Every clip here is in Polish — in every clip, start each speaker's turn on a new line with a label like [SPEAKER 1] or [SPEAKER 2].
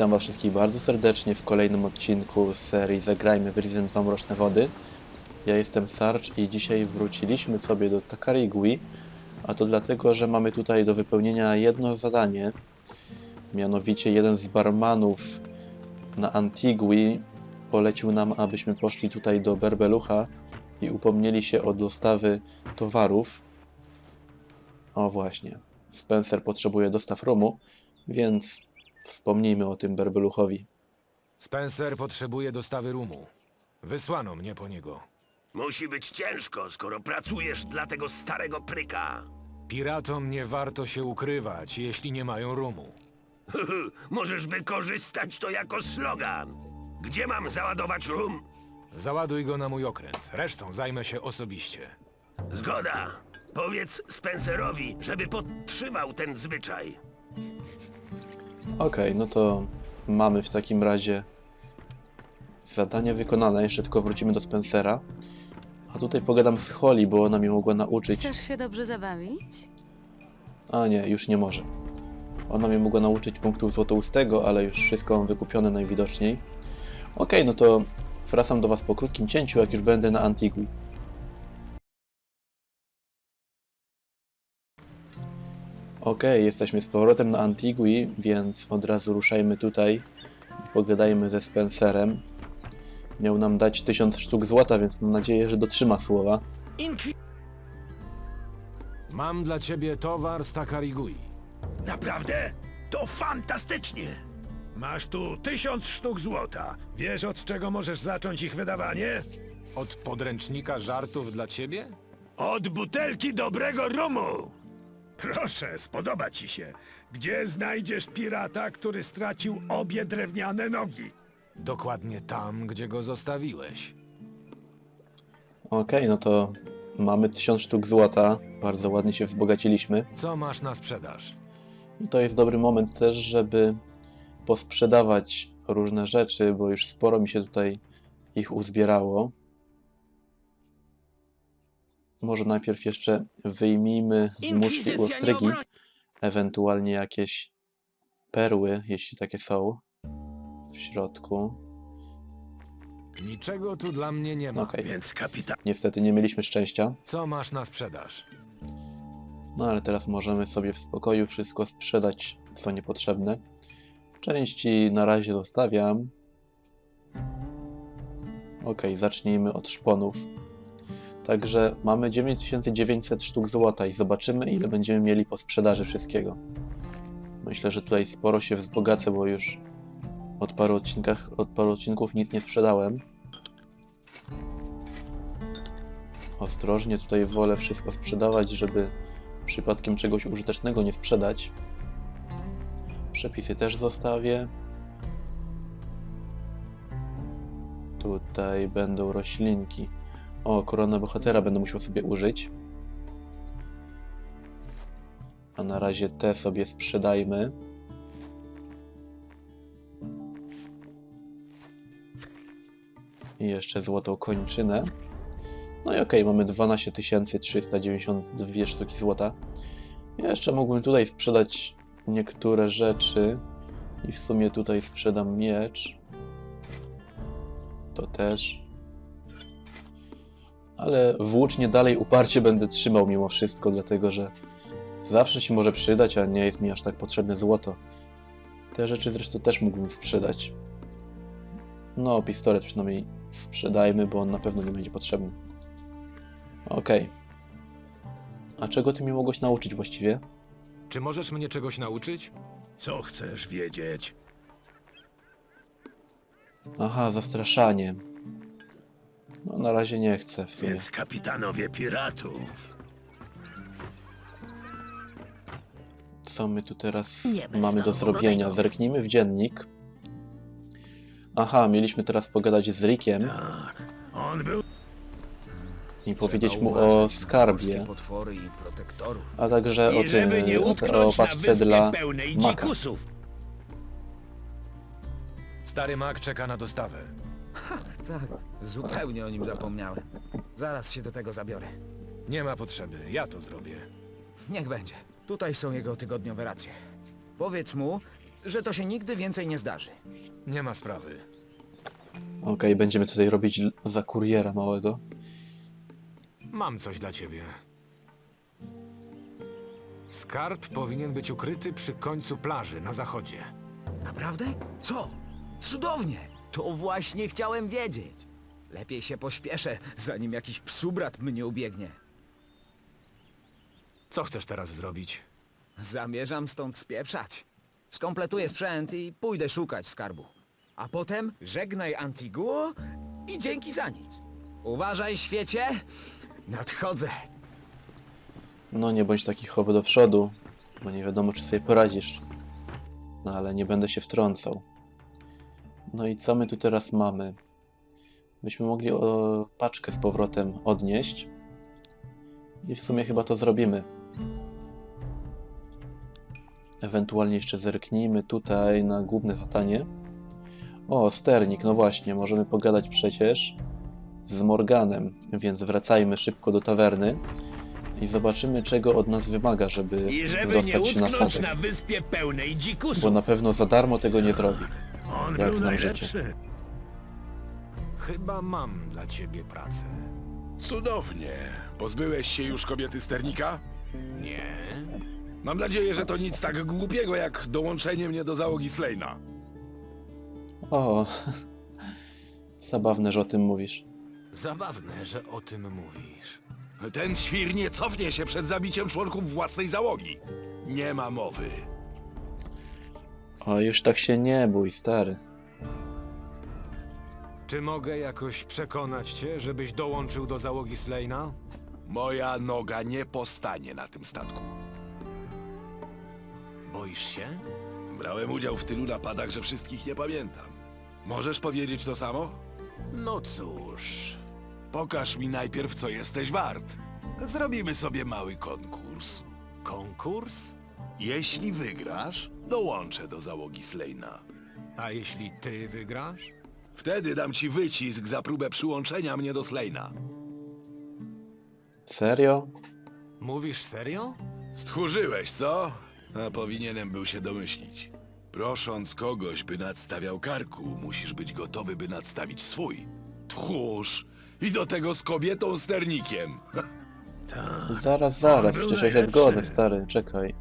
[SPEAKER 1] Witam Was wszystkich bardzo serdecznie w kolejnym odcinku z serii Zagrajmy w Risen 2 Mroczne Wody. Ja jestem Sarge i dzisiaj wróciliśmy sobie do Takarigui, a to dlatego, że mamy tutaj do wypełnienia jedno zadanie. Mianowicie jeden z barmanów na Antigui polecił nam, abyśmy poszli tutaj do Berbelucha i upomnieli się o dostawy towarów. O właśnie, Spencer potrzebuje dostaw rumu, więc wspomnijmy o tym Berbeluchowi.
[SPEAKER 2] Spencer potrzebuje dostawy rumu. Wysłano mnie po niego.
[SPEAKER 3] Musi być ciężko, skoro pracujesz dla tego starego pryka.
[SPEAKER 2] Piratom nie warto się ukrywać, jeśli nie mają rumu.
[SPEAKER 3] Możesz wykorzystać to jako slogan. Gdzie mam załadować rum?
[SPEAKER 2] Załaduj go na mój okręt. Resztą zajmę się osobiście.
[SPEAKER 3] Zgoda. Powiedz Spencerowi, żeby podtrzymał ten zwyczaj.
[SPEAKER 1] Okej, no to mamy w takim razie zadanie wykonane. Jeszcze tylko wrócimy do Spencera. A tutaj pogadam z Holly, bo ona mnie mogła nauczyć.
[SPEAKER 4] Chcesz się dobrze zabawić?
[SPEAKER 1] A nie, już nie może. Ona mnie mogła nauczyć punktów złotoustego, ale już wszystko mam wykupione najwidoczniej. Okej, no to wracam do Was po krótkim cięciu, jak już będę na Antigui. Okej, jesteśmy z powrotem na Antigui, więc od razu ruszajmy tutaj i pogadajmy ze Spencerem. Miał nam dać 1000 sztuk złota, więc mam nadzieję, że dotrzyma słowa.
[SPEAKER 2] Mam dla ciebie towar z Takarigui.
[SPEAKER 3] Naprawdę? To fantastycznie!
[SPEAKER 5] Masz tu tysiąc sztuk złota. Wiesz od czego możesz zacząć ich wydawanie?
[SPEAKER 2] Od podręcznika żartów dla ciebie?
[SPEAKER 5] Od butelki dobrego rumu! Proszę, spodoba ci się. Gdzie znajdziesz pirata, który stracił obie drewniane nogi?
[SPEAKER 2] Dokładnie tam, gdzie go zostawiłeś.
[SPEAKER 1] Okej, no to mamy 1000 sztuk złota. Bardzo ładnie się wzbogaciliśmy.
[SPEAKER 2] Co masz na sprzedaż?
[SPEAKER 1] I to jest dobry moment też, żeby posprzedawać różne rzeczy, bo już sporo mi się tutaj ich uzbierało. Może najpierw jeszcze wyjmijmy z muszki ostrygi, ewentualnie jakieś perły, jeśli takie są w środku.
[SPEAKER 2] Niczego tu dla mnie nie ma.
[SPEAKER 1] Okej,
[SPEAKER 5] Więc kapitan...
[SPEAKER 1] niestety nie mieliśmy szczęścia.
[SPEAKER 2] Co masz na sprzedaż?
[SPEAKER 1] No ale teraz możemy sobie w spokoju wszystko sprzedać, co niepotrzebne. Części na razie zostawiam. Ok, zacznijmy od szponów. Także mamy 9900 sztuk złota i zobaczymy ile będziemy mieli po sprzedaży wszystkiego. Myślę, że tutaj sporo się wzbogacę, bo już od paru, odcinkach, od paru odcinków nic nie sprzedałem. Ostrożnie tutaj wolę wszystko sprzedawać, żeby przypadkiem czegoś użytecznego nie sprzedać. Przepisy też zostawię. Tutaj będą roślinki. O, koronę bohatera będę musiał sobie użyć. A na razie te sobie sprzedajmy. I jeszcze złotą kończynę. No i okej, mamy 12 392 sztuki złota. Ja jeszcze mógłbym tutaj sprzedać niektóre rzeczy. I w sumie tutaj sprzedam miecz. To też. Ale włócznie dalej uparcie będę trzymał mimo wszystko, dlatego że zawsze się może przydać, a nie jest mi aż tak potrzebne złoto. Te rzeczy zresztą też mógłbym sprzedać. No, pistolet przynajmniej sprzedajmy, bo on na pewno nie będzie potrzebny. Okej. A czego ty mi mogłeś nauczyć właściwie?
[SPEAKER 2] Czy możesz mnie czegoś nauczyć?
[SPEAKER 5] Co chcesz wiedzieć?
[SPEAKER 1] Aha, zastraszanie. No na razie nie chcę w sumie.
[SPEAKER 5] Więc kapitanowie piratów.
[SPEAKER 1] Co my tu teraz
[SPEAKER 4] Nie bez
[SPEAKER 1] mamy do zrobienia? Zerknijmy w dziennik. Aha, mieliśmy teraz pogadać z Rickiem
[SPEAKER 5] Tak, on był...
[SPEAKER 1] i powiedzieć mu o skarbie,
[SPEAKER 6] potwory i protektorów.
[SPEAKER 1] a także o
[SPEAKER 3] I żeby
[SPEAKER 1] tym,
[SPEAKER 3] nie
[SPEAKER 1] o, o
[SPEAKER 3] utknąć na
[SPEAKER 1] paczce
[SPEAKER 3] wyspie
[SPEAKER 1] dla
[SPEAKER 3] pełnej
[SPEAKER 1] Maka.
[SPEAKER 3] dzikusów.
[SPEAKER 2] Stary mak czeka na dostawę.
[SPEAKER 6] Tak, zupełnie o nim zapomniałem. Zaraz się do tego zabiorę.
[SPEAKER 2] Nie ma potrzeby, ja to zrobię.
[SPEAKER 6] Niech będzie. Tutaj są jego tygodniowe racje. Powiedz mu, że to się nigdy więcej nie zdarzy.
[SPEAKER 2] Nie ma sprawy.
[SPEAKER 1] Okej, będziemy tutaj robić l- za kuriera małego.
[SPEAKER 2] Mam coś dla ciebie. Skarb powinien być ukryty przy końcu plaży na zachodzie.
[SPEAKER 6] Naprawdę? Co? Cudownie! To właśnie chciałem wiedzieć. Lepiej się pośpieszę, zanim jakiś psubrat mnie ubiegnie.
[SPEAKER 2] Co chcesz teraz zrobić?
[SPEAKER 6] Zamierzam stąd spieprzać. Skompletuję sprzęt i pójdę szukać skarbu. A potem żegnaj Antiguo i dzięki za nic. Uważaj, świecie! Nadchodzę.
[SPEAKER 1] No nie bądź taki chowy do przodu, bo nie wiadomo czy sobie poradzisz. No ale nie będę się wtrącał. No i co my tu teraz mamy? Byśmy mogli o, paczkę z powrotem odnieść. I w sumie chyba to zrobimy. Ewentualnie jeszcze zerknijmy tutaj na główne zadanie. O, sternik, no właśnie, możemy pogadać przecież z Morganem, więc wracajmy szybko do tawerny i zobaczymy, czego od nas wymaga, żeby
[SPEAKER 3] żeby
[SPEAKER 1] dostać się na statek.
[SPEAKER 3] na.
[SPEAKER 1] Bo na pewno za darmo tego nie zrobi.
[SPEAKER 5] On
[SPEAKER 1] Jak
[SPEAKER 5] był
[SPEAKER 1] znam
[SPEAKER 5] najlepszy.
[SPEAKER 1] życie.
[SPEAKER 2] Chyba mam dla ciebie pracę.
[SPEAKER 4] Cudownie. Pozbyłeś się już kobiety sternika?
[SPEAKER 2] Nie?
[SPEAKER 4] Mam nadzieję, że to nic tak głupiego jak dołączenie mnie do załogi Slejna.
[SPEAKER 1] O, zabawne, że o tym mówisz.
[SPEAKER 2] Zabawne, że o tym mówisz.
[SPEAKER 4] Ten świr nie cofnie się przed zabiciem członków własnej załogi. Nie ma mowy.
[SPEAKER 1] O, już tak się nie bój, stary.
[SPEAKER 2] Czy mogę jakoś przekonać cię, żebyś dołączył do załogi Slejna?
[SPEAKER 4] Moja noga nie postanie na tym statku.
[SPEAKER 2] Boisz się?
[SPEAKER 4] Brałem udział w tylu napadach, że wszystkich nie pamiętam. Możesz powiedzieć to samo?
[SPEAKER 2] No cóż.
[SPEAKER 4] Pokaż mi najpierw, co jesteś wart. Zrobimy sobie mały konkurs.
[SPEAKER 2] Konkurs?
[SPEAKER 4] Jeśli wygrasz, dołączę do załogi Slejna.
[SPEAKER 2] A jeśli ty wygrasz?
[SPEAKER 4] Wtedy dam ci wycisk za próbę przyłączenia mnie do Slejna.
[SPEAKER 1] Serio?
[SPEAKER 2] Mówisz serio?
[SPEAKER 4] Stchórzyłeś, co? A powinienem był się domyślić. Prosząc kogoś, by nadstawiał karku, musisz być gotowy, by nadstawić swój. Tchórz! I do tego z kobietą sternikiem.
[SPEAKER 1] Zaraz, zaraz,
[SPEAKER 5] był
[SPEAKER 1] przecież ja się zgodzę, stary, czekaj.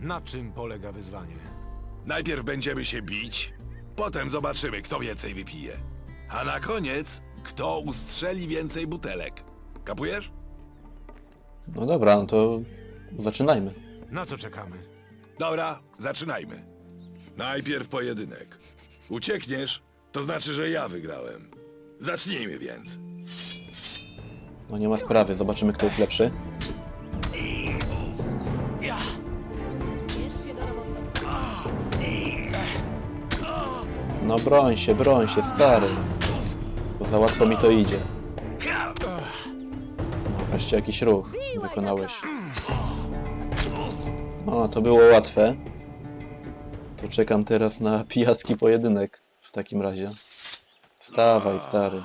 [SPEAKER 2] Na czym polega wyzwanie?
[SPEAKER 4] Najpierw będziemy się bić, potem zobaczymy, kto więcej wypije. A na koniec, kto ustrzeli więcej butelek. Kapujesz?
[SPEAKER 1] No dobra, no to zaczynajmy.
[SPEAKER 2] Na co czekamy?
[SPEAKER 4] Dobra, zaczynajmy. Najpierw pojedynek. Uciekniesz, to znaczy, że ja wygrałem. Zacznijmy więc.
[SPEAKER 1] No nie ma sprawy, zobaczymy kto jest lepszy. No broń się, broń się, stary. Bo za łatwo mi to idzie. Wreszcie jakiś ruch wykonałeś. O, to było łatwe. To czekam teraz na pijacki pojedynek w takim razie. Stawaj, stary.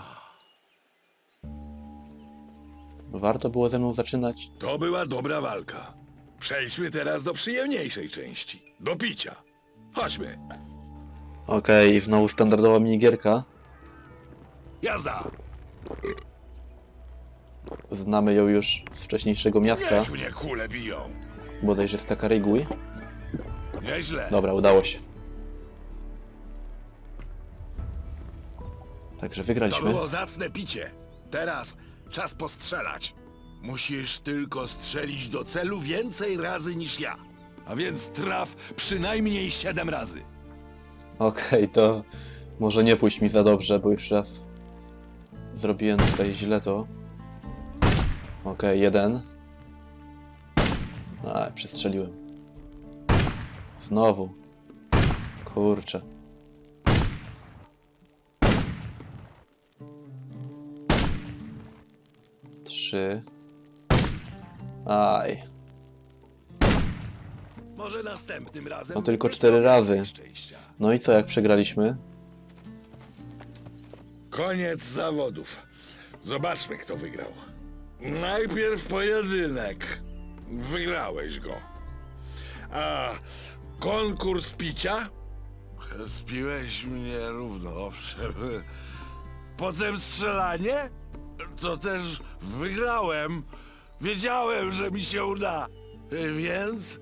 [SPEAKER 1] Warto było ze mną zaczynać?
[SPEAKER 4] To była dobra walka. Przejdźmy teraz do przyjemniejszej części. Do picia. Chodźmy.
[SPEAKER 1] Okej, znowu standardowa minigierka.
[SPEAKER 4] Jazda!
[SPEAKER 1] Znamy ją już z wcześniejszego miasta,
[SPEAKER 4] Niech mnie kule biją.
[SPEAKER 1] bodajże z Takarygui.
[SPEAKER 4] Nieźle.
[SPEAKER 1] Dobra, udało się. Także
[SPEAKER 4] To
[SPEAKER 1] wygraliśmy.
[SPEAKER 4] było zacne picie. Teraz czas postrzelać. Musisz tylko strzelić do celu więcej razy niż ja. A więc traf przynajmniej 7 razy.
[SPEAKER 1] Okej, to może nie pójść mi za dobrze, bo już raz zrobiłem tutaj źle to. Okej, jeden. A, przestrzeliłem. Znowu. Kurczę. Trzy. Aj.
[SPEAKER 4] Może następnym razem.
[SPEAKER 1] No tylko cztery razy. No i co, jak przegraliśmy?
[SPEAKER 4] Koniec zawodów. Zobaczmy, kto wygrał. Najpierw pojedynek. Wygrałeś go. A konkurs picia? Spiłeś mnie równo, owszem. Potem strzelanie? To też wygrałem. Wiedziałem, że mi się uda. Więc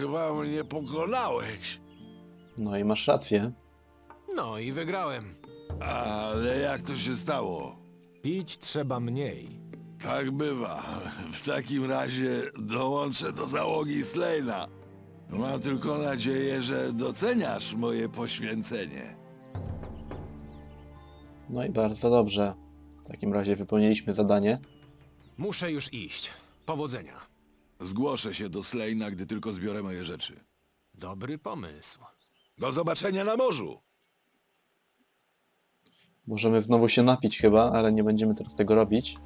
[SPEAKER 4] chyba mnie pokonałeś.
[SPEAKER 1] No i masz rację.
[SPEAKER 2] No i wygrałem.
[SPEAKER 4] Ale jak to się stało?
[SPEAKER 2] Pić trzeba mniej.
[SPEAKER 4] Tak bywa. W takim razie dołączę do załogi Slejna. Mam tylko nadzieję, że doceniasz moje poświęcenie.
[SPEAKER 1] No i bardzo dobrze. W takim razie wypełniliśmy zadanie.
[SPEAKER 2] Muszę już iść. Powodzenia.
[SPEAKER 4] Zgłoszę się do Slejna, gdy tylko zbiorę moje rzeczy.
[SPEAKER 2] Dobry pomysł.
[SPEAKER 4] Do zobaczenia na morzu!
[SPEAKER 1] Możemy znowu się napić chyba, ale nie będziemy teraz tego robić.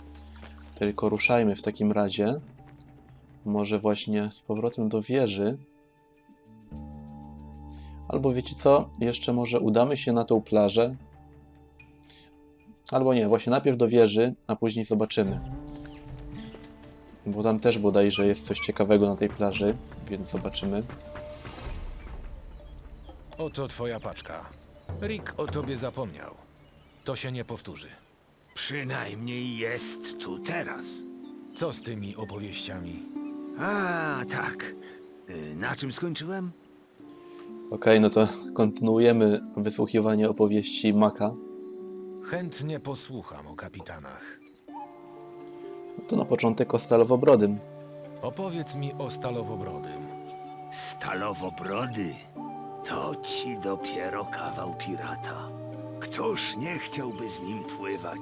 [SPEAKER 1] Tylko ruszajmy w takim razie. Może właśnie z powrotem do wieży. Albo wiecie co? Jeszcze może udamy się na tą plażę. Albo nie, właśnie najpierw do wieży, a później zobaczymy. Bo tam też bodajże jest coś ciekawego na tej plaży, więc zobaczymy.
[SPEAKER 2] Oto twoja paczka. Rick o tobie zapomniał. To się nie powtórzy.
[SPEAKER 3] Przynajmniej jest tu teraz.
[SPEAKER 2] Co z tymi opowieściami?
[SPEAKER 3] A, tak. Y, Na czym skończyłem?
[SPEAKER 1] Okej, no to kontynuujemy wysłuchiwanie opowieści Maka.
[SPEAKER 2] Chętnie posłucham o kapitanach.
[SPEAKER 1] No to na początek o Stalowobrodym.
[SPEAKER 2] Opowiedz mi o Stalowobrodym.
[SPEAKER 3] Stalowobrody. To ci dopiero kawał pirata. Któż nie chciałby z nim pływać?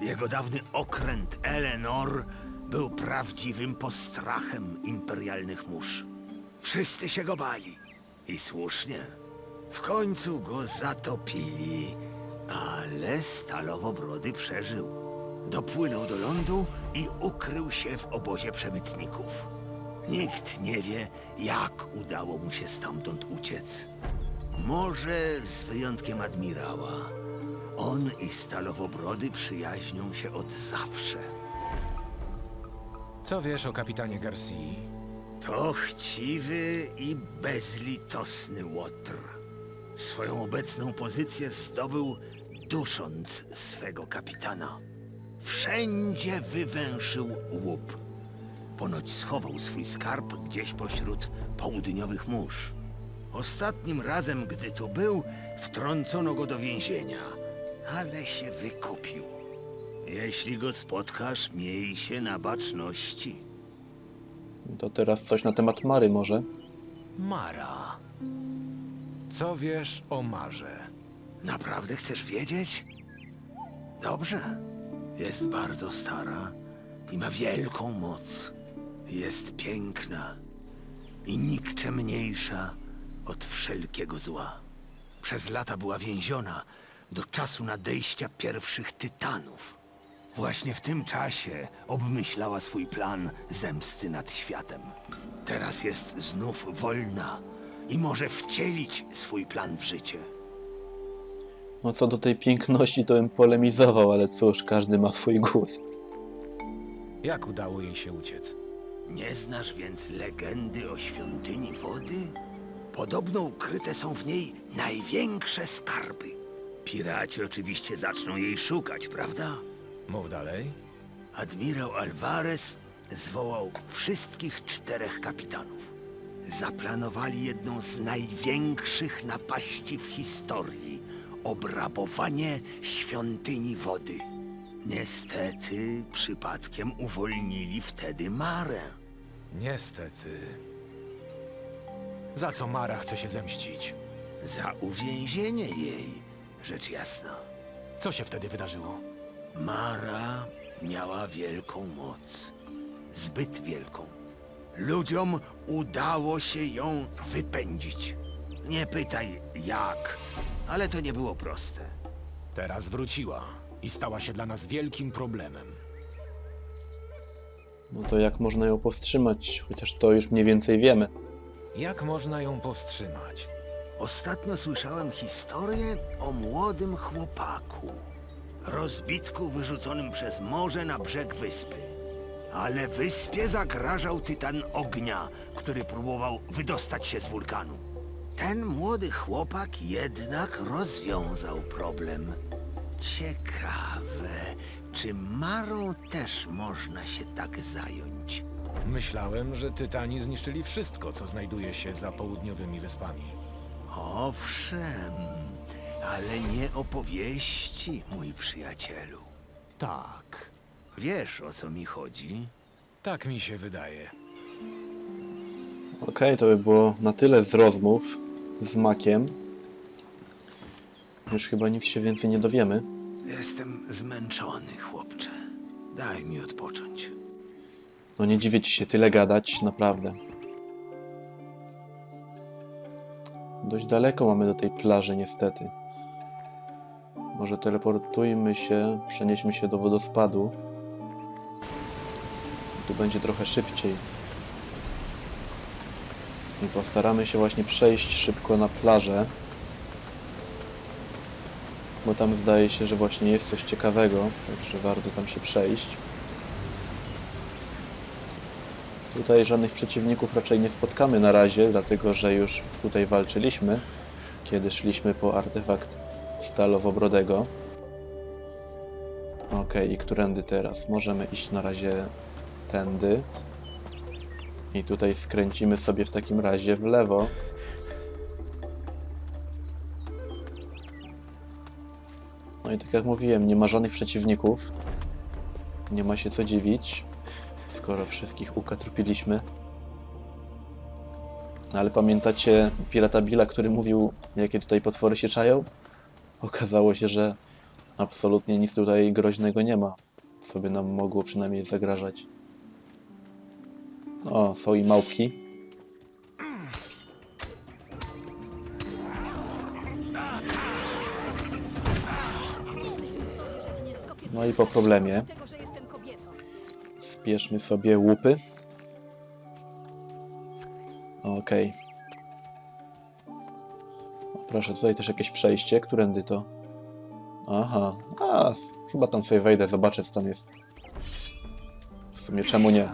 [SPEAKER 3] Jego dawny okręt Eleanor był prawdziwym postrachem imperialnych mórz. Wszyscy się go bali. I słusznie. W końcu go zatopili, ale Stalowobrody przeżył. Dopłynął do lądu i ukrył się w obozie przemytników. Nikt nie wie, jak udało mu się stamtąd uciec. Może z wyjątkiem admirała. On i Stalowobrody przyjaźnią się od zawsze.
[SPEAKER 2] Co wiesz o kapitanie Garcii?
[SPEAKER 3] To chciwy i bezlitosny łotr. Swoją obecną pozycję zdobył dusząc swego kapitana. Wszędzie wywęszył łup. Ponoć schował swój skarb gdzieś pośród południowych mórz. Ostatnim razem, gdy tu był, wtrącono go do więzienia, ale się wykupił. Jeśli go spotkasz, miej się na baczności.
[SPEAKER 1] To teraz coś na temat Mary może.
[SPEAKER 2] Mara. Co wiesz o Marze?
[SPEAKER 3] Naprawdę chcesz wiedzieć? Dobrze. Jest bardzo stara i ma wielką moc. Jest piękna i nikczemniejsza od wszelkiego zła. Przez lata była więziona do czasu nadejścia pierwszych tytanów. Właśnie w tym czasie obmyślała swój plan zemsty nad światem. Teraz jest znów wolna i może wcielić swój plan w życie.
[SPEAKER 1] No co do tej piękności, to bym polemizował, ale cóż, każdy ma swój gust.
[SPEAKER 2] Jak udało jej się uciec?
[SPEAKER 3] Nie znasz więc legendy o świątyni wody? Podobno ukryte są w niej największe skarby. Piraci oczywiście zaczną jej szukać, prawda?
[SPEAKER 2] Mów dalej.
[SPEAKER 3] Admirał Alvarez zwołał wszystkich czterech kapitanów. Zaplanowali jedną z największych napaści w historii obrabowanie świątyni wody. Niestety, przypadkiem uwolnili wtedy Marę.
[SPEAKER 2] Niestety. Za co Mara chce się zemścić?
[SPEAKER 3] Za uwięzienie jej, rzecz jasna.
[SPEAKER 2] Co się wtedy wydarzyło?
[SPEAKER 3] Mara miała wielką moc. Zbyt wielką. Ludziom udało się ją wypędzić. Nie pytaj jak, ale to nie było proste.
[SPEAKER 2] Teraz wróciła i stała się dla nas wielkim problemem.
[SPEAKER 1] No to jak można ją powstrzymać? Chociaż to już mniej więcej wiemy.
[SPEAKER 2] Jak można ją powstrzymać?
[SPEAKER 3] Ostatnio słyszałem historię o młodym chłopaku. Rozbitku wyrzuconym przez morze na brzeg wyspy. ale wyspie zagrażał tytan ognia, który próbował wydostać się z wulkanu. Ten młody chłopak jednak rozwiązał problem. Ciekawe, czy Marą też można się tak zająć?
[SPEAKER 2] Myślałem, że Tytani zniszczyli wszystko, co znajduje się za południowymi wyspami.
[SPEAKER 3] Owszem, ale nie opowieści, mój przyjacielu. Tak. Wiesz, o co mi chodzi?
[SPEAKER 2] Tak mi się wydaje.
[SPEAKER 1] Okej, to by było na tyle z rozmów z Makiem. Już chyba nic się więcej nie dowiemy.
[SPEAKER 3] Jestem zmęczony, chłopcze. Daj mi odpocząć.
[SPEAKER 1] No nie dziwię ci się tyle gadać, naprawdę. Dość daleko mamy do tej plaży, niestety. Może teleportujmy się, przenieśmy się do wodospadu. Tu będzie trochę szybciej. I postaramy się właśnie przejść szybko na plażę. Bo tam zdaje się, że właśnie jest coś ciekawego, także warto tam się przejść. Tutaj żadnych przeciwników raczej nie spotkamy na razie, dlatego że już tutaj walczyliśmy, kiedy szliśmy po artefakt Stalowobrodego. Okej, i którędy teraz? Możemy iść na razie tędy. I tutaj skręcimy sobie w takim razie w lewo. No i tak jak mówiłem, nie ma żadnych przeciwników. Nie ma się co dziwić skoro wszystkich ukatrupiliśmy. Ale pamiętacie pirata Billa, który mówił, jakie tutaj potwory się czają? Okazało się, że absolutnie nic tutaj groźnego nie ma, co by nam mogło przynajmniej zagrażać. O, są i małpki. No i po problemie. Zbierzmy sobie łupy. Okej. O, Proszę, tutaj też jakieś przejście. Którędy to? Aha. A, chyba tam sobie wejdę, zobaczę co tam jest. W sumie czemu nie?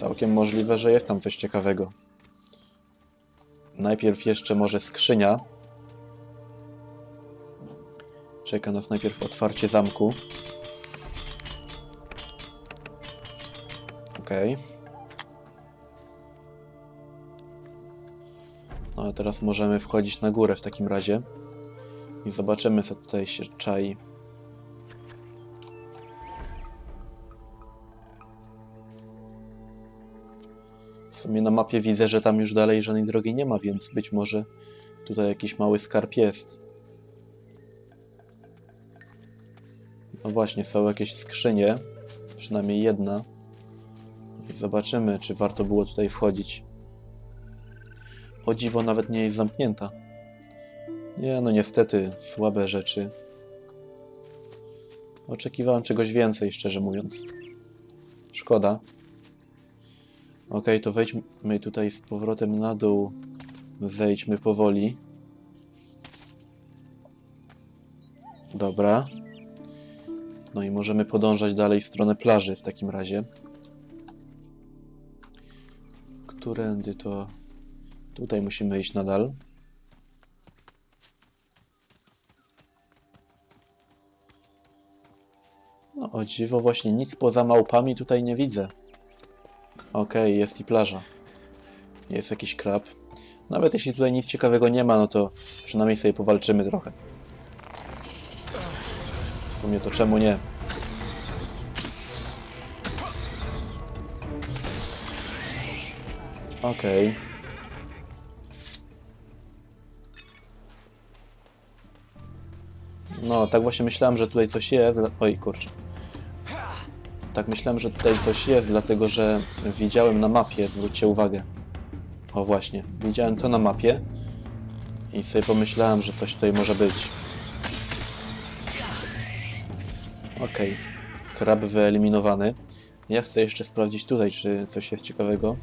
[SPEAKER 1] Całkiem możliwe, że jest tam coś ciekawego. Najpierw jeszcze może skrzynia. Czeka nas najpierw otwarcie zamku. Okej. No a teraz możemy wchodzić na górę w takim razie. I zobaczymy co tutaj się czai. Sumie na mapie widzę, że tam już dalej żadnej drogi nie ma, więc być może tutaj jakiś mały skarb jest. No właśnie, są jakieś skrzynie. Przynajmniej jedna. Zobaczymy, czy warto było tutaj wchodzić. O dziwo, nawet nie jest zamknięta. Nie, no niestety, słabe rzeczy. Oczekiwałem czegoś więcej, szczerze mówiąc. Szkoda. Ok, to wejdźmy tutaj z powrotem na dół. Zejdźmy powoli. Dobra. No i możemy podążać dalej w stronę plaży w takim razie. Którędy to... Tutaj musimy iść nadal. No o dziwo, właśnie nic poza małpami tutaj nie widzę. Okej, jest i plaża. Jest jakiś krab. Nawet jeśli tutaj nic ciekawego nie ma, no to przynajmniej sobie powalczymy trochę. W sumie to czemu nie? Okej. No, tak właśnie myślałem, że tutaj coś jest. Oj, kurczę. Tak myślałem, że tutaj coś jest, dlatego że widziałem na mapie, zwróćcie uwagę. O właśnie, widziałem to na mapie i sobie pomyślałem, że coś tutaj może być. Okej, krab wyeliminowany. Ja chcę jeszcze sprawdzić tutaj, czy coś jest ciekawego.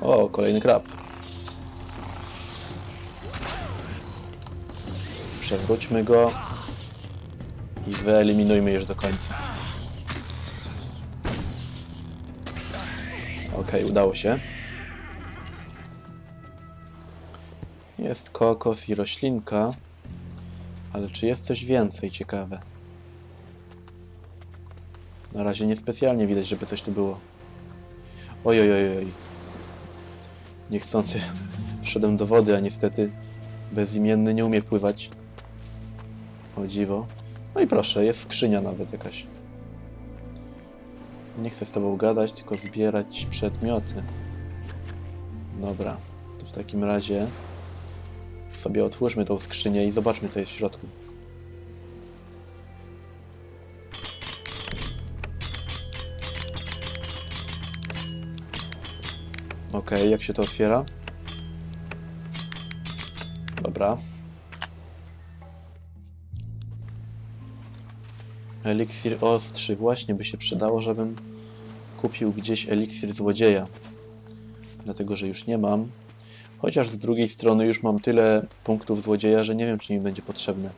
[SPEAKER 1] O, kolejny krab. Przewróćmy go. I wyeliminujmy już do końca. Okej, udało się. Jest kokos i roślinka, ale czy jest coś więcej ciekawe? Na razie niespecjalnie widać, żeby coś tu było. Oj, oj, oj, oj. Niechcący wszedłem do wody, a niestety bezimienny nie umie pływać. O dziwo. No i proszę, jest skrzynia nawet jakaś. Nie chcę z tobą gadać, tylko zbierać przedmioty. Dobra, to w takim razie sobie otwórzmy tą skrzynię i zobaczmy co jest w środku. Okej, jak się to otwiera? Dobra. Eliksir ostrzy. Właśnie by się przydało, żebym kupił gdzieś eliksir złodzieja. Dlatego, że już nie mam. Chociaż z drugiej strony już mam tyle punktów złodzieja, że nie wiem, czy mi będzie potrzebne.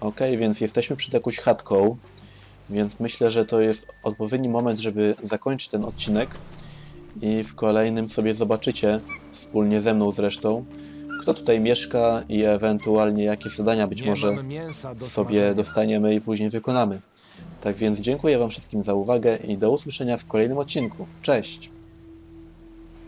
[SPEAKER 1] Ok, więc jesteśmy przed jakąś chatką, więc myślę, że to jest odpowiedni moment, żeby zakończyć ten odcinek i w kolejnym sobie zobaczycie, wspólnie ze mną zresztą, kto tutaj mieszka i ewentualnie jakie zadania być może sobie dostaniemy i później wykonamy. Tak więc dziękuję Wam wszystkim za uwagę i do usłyszenia w kolejnym odcinku. Cześć!